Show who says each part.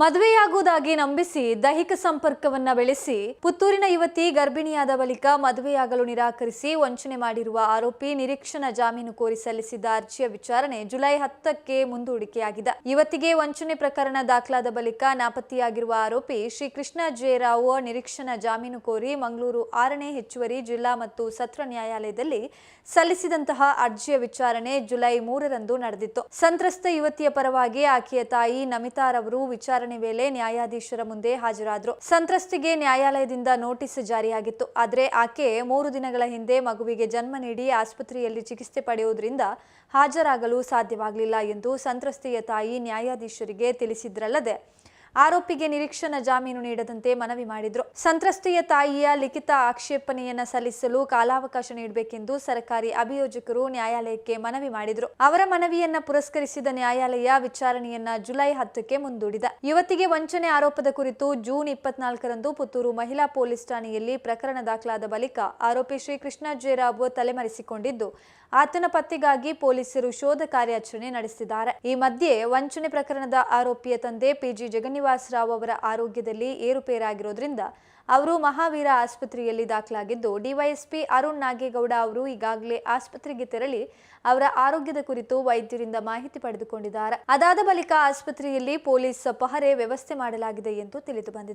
Speaker 1: ಮದುವೆಯಾಗುವುದಾಗಿ ನಂಬಿಸಿ ದೈಹಿಕ ಸಂಪರ್ಕವನ್ನ ಬೆಳೆಸಿ ಪುತ್ತೂರಿನ ಯುವತಿ ಗರ್ಭಿಣಿಯಾದ ಬಳಿಕ ಮದುವೆಯಾಗಲು ನಿರಾಕರಿಸಿ ವಂಚನೆ ಮಾಡಿರುವ ಆರೋಪಿ ನಿರೀಕ್ಷಣಾ ಜಾಮೀನು ಕೋರಿ ಸಲ್ಲಿಸಿದ್ದ ಅರ್ಜಿಯ ವಿಚಾರಣೆ ಜುಲೈ ಹತ್ತಕ್ಕೆ ಮುಂದೂಡಿಕೆಯಾಗಿದೆ. ಯುವತಿಗೆ ವಂಚನೆ ಪ್ರಕರಣ ದಾಖಲಾದ ಬಳಿಕ ನಾಪತ್ತೆಯಾಗಿರುವ ಆರೋಪಿ ಶ್ರೀ ಕೃಷ್ಣ ಜಯರಾವ್ ನಿರೀಕ್ಷಣಾ ಜಾಮೀನು ಕೋರಿ ಮಂಗಳೂರು ಆರನೇ ಹೆಚ್ಚುವರಿ ಜಿಲ್ಲಾ ಮತ್ತು ಸತ್ರ ನ್ಯಾಯಾಲಯದಲ್ಲಿ ಸಲ್ಲಿಸಿದಂತಹ ಅರ್ಜಿಯ ವಿಚಾರಣೆ ಜುಲೈ ಮೂರರಂದು ನಡೆದಿತ್ತು. ಸಂತ್ರಸ್ತ ಯುವತಿಯ ಪರವಾಗಿ ಆಕೆಯ ತಾಯಿ ನಮಿತಾರವರು ವಿಚಾರಣೆ ವೇಳೆ ನ್ಯಾಯಾಧೀಶರ ಮುಂದೆ ಹಾಜರಾದರು. ಸಂತ್ರಸ್ತಿಗೆ ನ್ಯಾಯಾಲಯದಿಂದ ನೋಟಿಸ್ ಜಾರಿಯಾಗಿತ್ತು. ಆದರೆ ಆಕೆ ಮೂರು ದಿನಗಳ ಹಿಂದೆ ಮಗುವಿಗೆ ಜನ್ಮ ನೀಡಿ ಆಸ್ಪತ್ರೆಯಲ್ಲಿ ಚಿಕಿತ್ಸೆ ಪಡೆಯುವುದರಿಂದ ಹಾಜರಾಗಲು ಸಾಧ್ಯವಾಗಲಿಲ್ಲ ಎಂದು ಸಂತ್ರಸ್ತೆಯ ತಾಯಿ ನ್ಯಾಯಾಧೀಶರಿಗೆ ತಿಳಿಸಿದ್ರಲ್ಲದೆ ಆರೋಪಿಗೆ ನಿರೀಕ್ಷಣಾ ಜಾಮೀನು ನೀಡದಂತೆ ಮನವಿ ಮಾಡಿದ್ರು. ಸಂತ್ರಸ್ತೆಯ ತಾಯಿಯ ಲಿಖಿತ ಆಕ್ಷೇಪಣೆಯನ್ನ ಸಲ್ಲಿಸಲು ಕಾಲಾವಕಾಶ ನೀಡಬೇಕೆಂದು ಸರ್ಕಾರಿ ಅಭಿಯೋಜಕರು ನ್ಯಾಯಾಲಯಕ್ಕೆ ಮನವಿ ಮಾಡಿದ್ರು. ಅವರ ಮನವಿಯನ್ನ ಪುರಸ್ಕರಿಸಿದ ನ್ಯಾಯಾಲಯ ವಿಚಾರಣೆಯನ್ನ ಜುಲೈ ಹತ್ತಕ್ಕೆ ಮುಂದೂಡಿದೆ. ಯುವತಿಗೆ ವಂಚನೆ ಆರೋಪದ ಕುರಿತು ಜೂನ್ ಇಪ್ಪತ್ನಾಲ್ಕರಂದು ಪುತ್ತೂರು ಮಹಿಳಾ ಪೊಲೀಸ್ ಠಾಣೆಯಲ್ಲಿ ಪ್ರಕರಣ ದಾಖಲಾದ ಬಳಿಕ ಆರೋಪಿ ಶ್ರೀ ಕೃಷ್ಣ ಜೇರಾಬ್ ತಲೆಮರೆಸಿಕೊಂಡಿದ್ದು, ಆತನ ಪತ್ತೆಗಾಗಿ ಪೊಲೀಸರು ಶೋಧ ಕಾರ್ಯಾಚರಣೆ ನಡೆಸಿದ್ದಾರೆ. ಈ ಮಧ್ಯೆ ವಂಚನೆ ಪ್ರಕರಣದ ಆರೋಪಿಯ ತಂದೆ ಪಿಜಿ ಜಗನ್ನಿವಾಸ್ ರಾವ್ ಅವರ ಆರೋಗ್ಯದಲ್ಲಿ ಏರುಪೇರಾಗಿರೋದ್ರಿಂದ ಅವರು ಮಹಾವೀರ ಆಸ್ಪತ್ರೆಯಲ್ಲಿ ದಾಖಲಾಗಿದ್ದು, ಡಿವೈಎಸ್ಪಿ ಅರುಣ್ ನಾಗೇಗೌಡ ಅವರು ಈಗಾಗಲೇ ಆಸ್ಪತ್ರೆಗೆ ತೆರಳಿ ಅವರ ಆರೋಗ್ಯದ ಕುರಿತು ವೈದ್ಯರಿಂದ ಮಾಹಿತಿ ಪಡೆದುಕೊಂಡಿದ್ದಾರೆ. ಅದಾದ ಬಳಿಕ ಆಸ್ಪತ್ರೆಯಲ್ಲಿ ಪೊಲೀಸ್ ಪಹರೆ ವ್ಯವಸ್ಥೆ ಮಾಡಲಾಗಿದೆ ಎಂದು ತಿಳಿದು ಬಂದಿದೆ